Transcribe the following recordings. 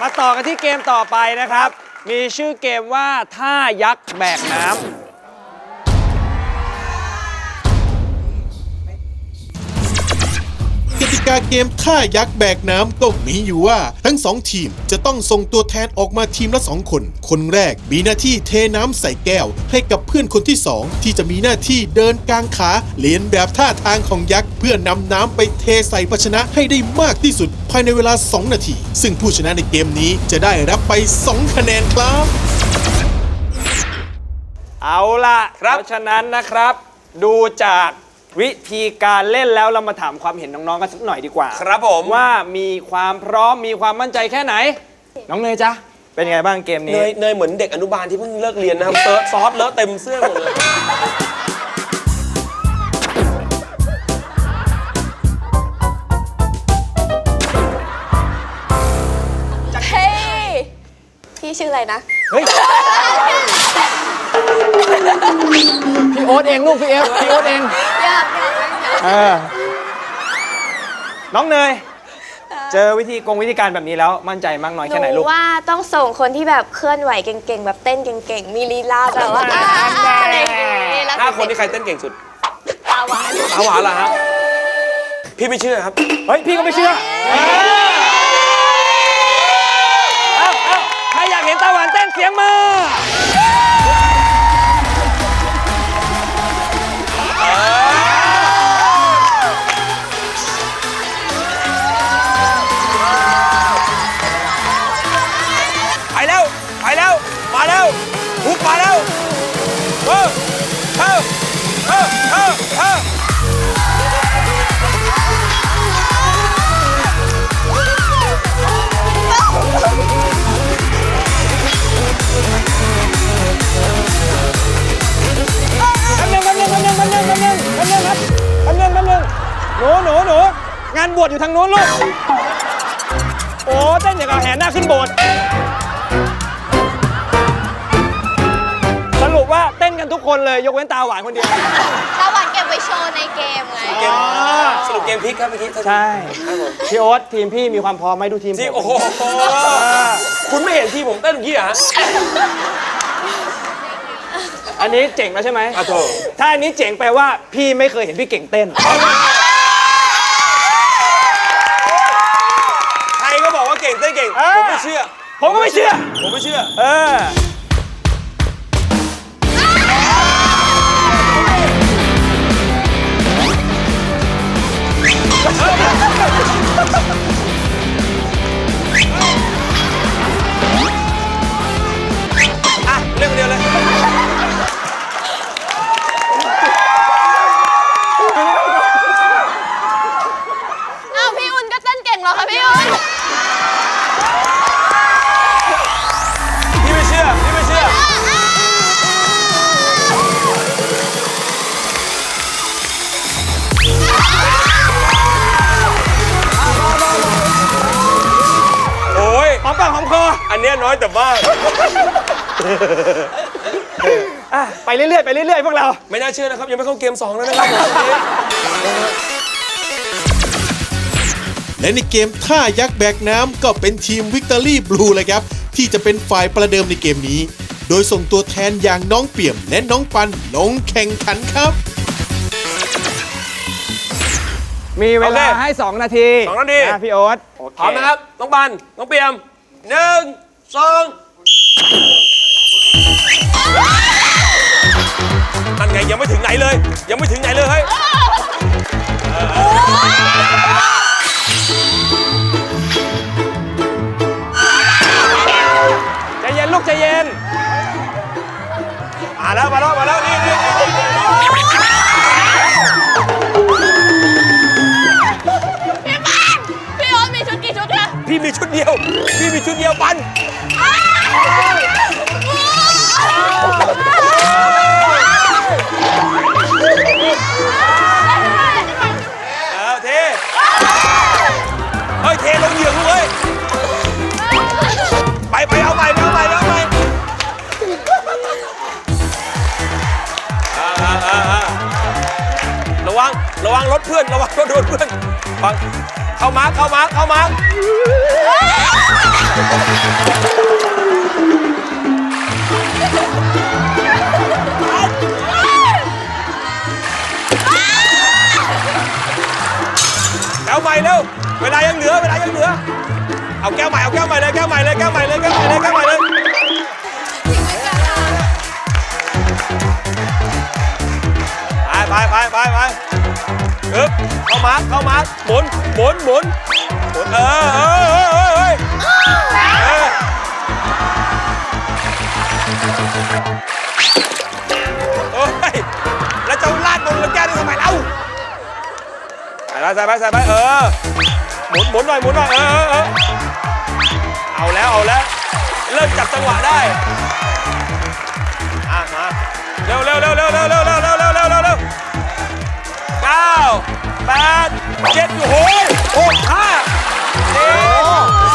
มาต่อกันที่เกมต่อไปนะครับ มีชื่อเกมว่าท่ายักษ์แบกน้ำ กติกาเกมท่ายักษ์แบกน้ำก็มีอยู่ว่า ทั้งสองทีมจะต้องส่งตัวแทนออกมาทีมละสองคน คนแรกมีหน้าที่เทน้ำใส่แก้ว ให้กับเพื่อนคนที่สองที่จะมีหน้าที่เดินกลางขาเลียนแบบท่าทางของยักษ์ เพื่อนำน้ำไปเทใส่ภาชนะให้ได้มากที่สุด ภายในเวลา 2 นาที ซึ่งผู้ชนะในเกมนี้จะได้รับไป 2 คะแนนครับเอาล่ะครับเพราะฉะนั้นนะครับ ดูจาก วิธีการเล่นแล้วเรามาถามความเห็นน้องๆกันสักหน่อยดีกว่าครับผม ว่ามีความพร้อมมีความมั่นใจแค่ไหน น้องเนยจ๊ะเป็นไงบ้างเกมเนนี้ยเนยเหมือนเด็กอนุบาลที่เพิ่งเลิกเรียนนะครับเติร์ดซอสเลอะเต็มเสื้อหมดเลยเฮ้ยพี่ชื่ออะไรนะ เฮ้ยพี่โอ๊ตเองลูกพี่เอฟพี่โอ๊ตเอง ยากยากยากยากเออน้องเนย เจอวิธีกงวิธีการแบบนี้แล้วมั่นใจมากน้อยหแค่ไหนนูลูก ว่าต้องส่งคนที่แบบเคลื่อนไหวเก่งๆ แบบเต้นเก่งๆ มีลีลาแบบว่าอ่าอ่าอะไรอย่างงี้แล้วห้าคนนี่ใครเต้นเก่งสุดตาหวานอาหวานเหรอครับ พี่ไม่เชื่อครับ เฮ้ย พี่ก็ไม่เชื่อเอ้าเอ้าใครอยากเห็นตาหวานเต้นเสียงมา นึงหนูหนูหนูงานบวชอยู่ทางโน้นลูก โอ้เต้นอย่างกับแห่หน้าขึ้นโบสถ์สรุปว่าเต้นกันทุกคนเลยยกเว้นตาหวานคนเดียว โชว์ในเกมไง เกมสรุปเกมพลิกครับเมื่อกี้ใช่พี่โอ๊ตทีมพี่มีความพร้อมไหมดูทีมที่ผมโอ้โหคุณไม่เห็นที่ผมเต้นเมื่อกี้เหรอฮะอันนี้เจ๋งแล้วใช่ไหมอะโถถ้าอันนี้เจ๋งแปลว่าพี่ไม่เคยเห็นพี่เก่งเต้น ใครก็บอกว่าเก่งเต้นเก่งเออผมไม่เชื่อ ผมก็ไม่เชื่อ ผมไม่เชื่อ เออ รอคะพี่อุ่นพี่ไม่เชื่อพี่ไม่เชื่อ โอ้ยหอมปากหอมคออันเนี้ยน้อยแต่มากอะไปเรื่อยๆไปเรื่อยๆพวกเรา ไม่น่าเชื่อนะครับ ยังไม่เข้าเกม2แล้วนะครับผม และในเกมท่ายักษ์แบกน้ำก็เป็นทีมวิกตอรี่บลูเลยครับ ที่จะเป็นฝ่ายประเดิมในเกมนี้ โดยส่งตัวแทนอย่างน้องเปี่ยมและน้องปันลงแข่งขันครับ มีเวลาโอเคให้ 2 นาทีสองนาทีะพี่โอ๊ตโเพร้อมนะครับ น้องปัน น้องเปียมหนึ่งสองนั่นไงยังไม่ถึงไหนเลย ยังไม่ถึงไหนเลยเฮ้ยใจ ใจเย็น มาแล้วมาแล้วมาแล้วนี่นี่นี่นี่นี่พี่อุ่นมีชุดกี่ชุดคะพี่มีชุดเดียว พี่มีชุดเดียวปัน ระวังรถเพื่อน ระวังรถโดนเพื่อนฟังเข้ามาเข้ามาเข้ามาแก้วใหม่เร็วเวลายังเหลือเวลายังเหลือ เอาแก้วใหม่เอาแก้วใหม่เลยแก้วใหม่เลยแก้วใหม่เลยแก้วใหม่เลยแก้วใหม่เลยไปไปไปไปไป อึ๊บเข้ามาเข้ามาหมุนหมุนหมุนหมุนเออเออเออเออเออเออโอ้ยแล้วจะลาดบนแล้วแก้วนี่ทำไมเล่าใส่ไปใส่ไปใส่ไปเออหมุนหมุนหน่อยหมุนหน่อยเออเออเออเอาแล้วเอาแล้วเริ่มจับจังหวะได้อะมาเร็วเร็วเร็วเร็วเร็วเร็วเร็วเร็วเร็ว ก้าแปดเจ็ดโอ้โหหกห้าสี่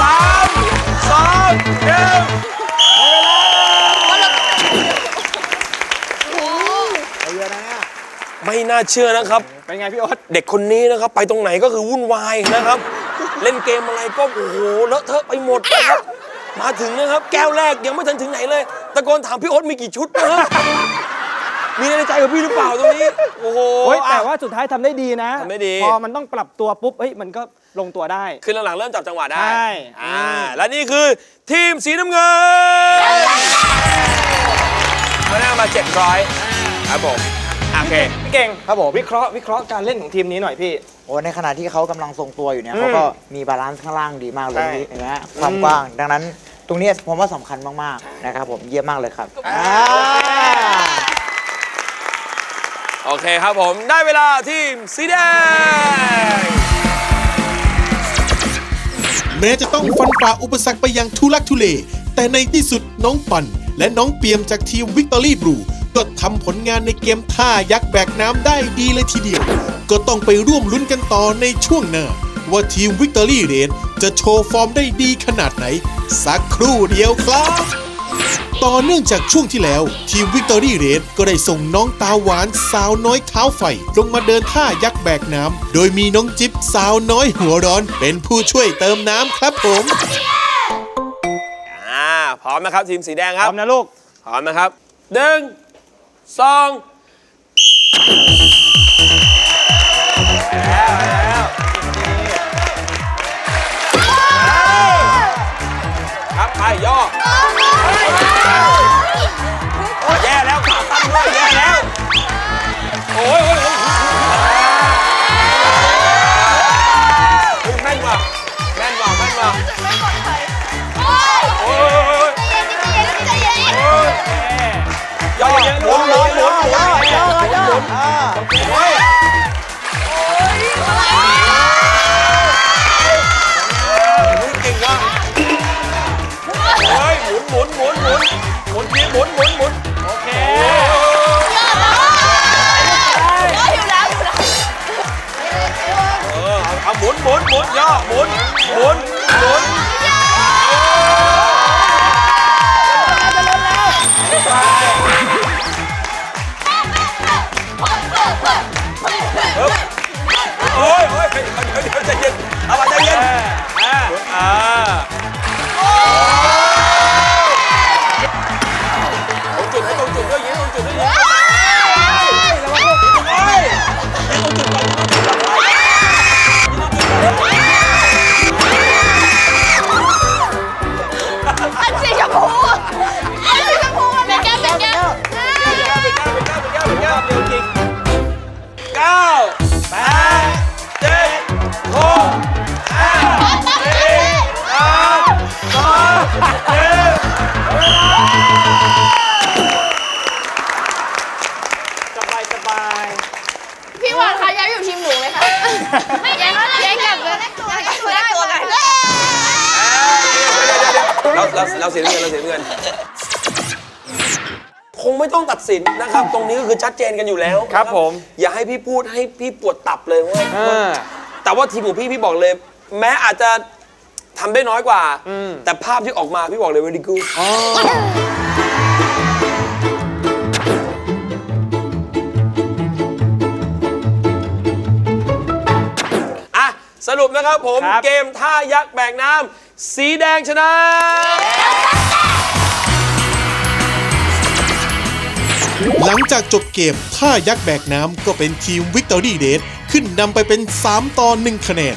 สามสองหนึ่งไม่น่าเชื่อนะครับ เป็นไงพี่โอ๊ตเด็กคนนี้นะครับ ไปตรงไหนก็คือวุ่นวายนะครับ เล่นเกมอะไรก็โอ้โหเลอะเทอะไปหมดนะครับ มาถึงนะครับ แก้วแรกยังไม่ทันถึงไหนเลย ตะโกนถามพี่โอ๊ตมีกี่ชุดนะฮะ มีในใจกับพี่หรือเปล่าตรงนี้ โอ้โห โอ้ยแต่อะว่าสุดท้ายทำได้ดีนะทำได้ดี พอมันต้องปรับตัวปุ๊บเฮ้ยมันก็ลงตัวได้ คือหลังๆเริ่มจับจังหวะได้ใช่ อ่าอืมและนี่คือทีมสีน้ำเงินเขาได้มา 700 ครับผม โอเคพี่เก่งครับผม วิเคราะห์วิเคราะห์การเล่นของทีมนี้หน่อยพี่ โอ้ในขณะที่เขากำลังทรงตัวอยู่เนี่ยอืมเขาก็มีบาลานซ์ข้างล่างดีมากเลยใช่เห็นไหมฮะความกว้าง ดังนั้นตรงนี้ผมว่าสำคัญมาก ๆ นะครับผมเยี่ยมมากเลยครับอ่า โอเคครับผมได้เวลาทีมสีแดง แม้จะต้องฟันฝ่าอุปสรรคไปอย่างทุลักทุเล แต่ในที่สุดน้องปัน และน้องเปียมจากทีมวิกตอรี่บลูก็ทำผลงานในเกมท่ายักษ์แบกน้ำได้ดีเลยทีเดียว ก็ต้องไปร่วมลุ้นกันต่อในช่วงหน้า ว่าทีมวิกตอรี่เรนจะโชว์ฟอร์มได้ดีขนาดไหน สักครู่เดียวครับ ต่อเนื่องจากช่วงที่แล้ว ทีมวิกตอรี่เรดก็ได้ส่งน้องตาหวานสาวน้อยเท้าไฟ ลงมาเดินท่ายักษ์แบกน้ำ โดยมีน้องจิ๊บสาวน้อยหัวร้อน เป็นผู้ช่วยเติมน้ำครับผม อ่าพร้อมนะครับทีมสีแดงพครับร้อมนะลูก พร้อมนะครับหนึ่งสอง หมุนหมุนหมุนหมุนทีหมุนหมุนหมุนโอเคเออเอาเอาหมุนหมุนหมุนย่อหมุนหมุนหมุน คงไม่ต้องตัดสินนะครับ ตรงนี้ก็คือชัดเจนกันอยู่แล้วครับผม อย่าให้พี่พูดให้พี่ปวดตับเลยว่าอ่า แต่ว่าทีมของพี่พี่บอกเลย แม้อาจจะทำได้น้อยกว่าแต่ภาพที่ออกมาพี่บอกเลย very good อะสรุปนะครับผมครับ เกมท่ายักษ์แบกน้ำสีแดงชนะ หลังจากจบเกมท่ายักษ์แบกน้ำก็เป็นทีมวิกตอรี่เดทขึ้นนำไปเป็น 3 ต่อ 1 คะแนน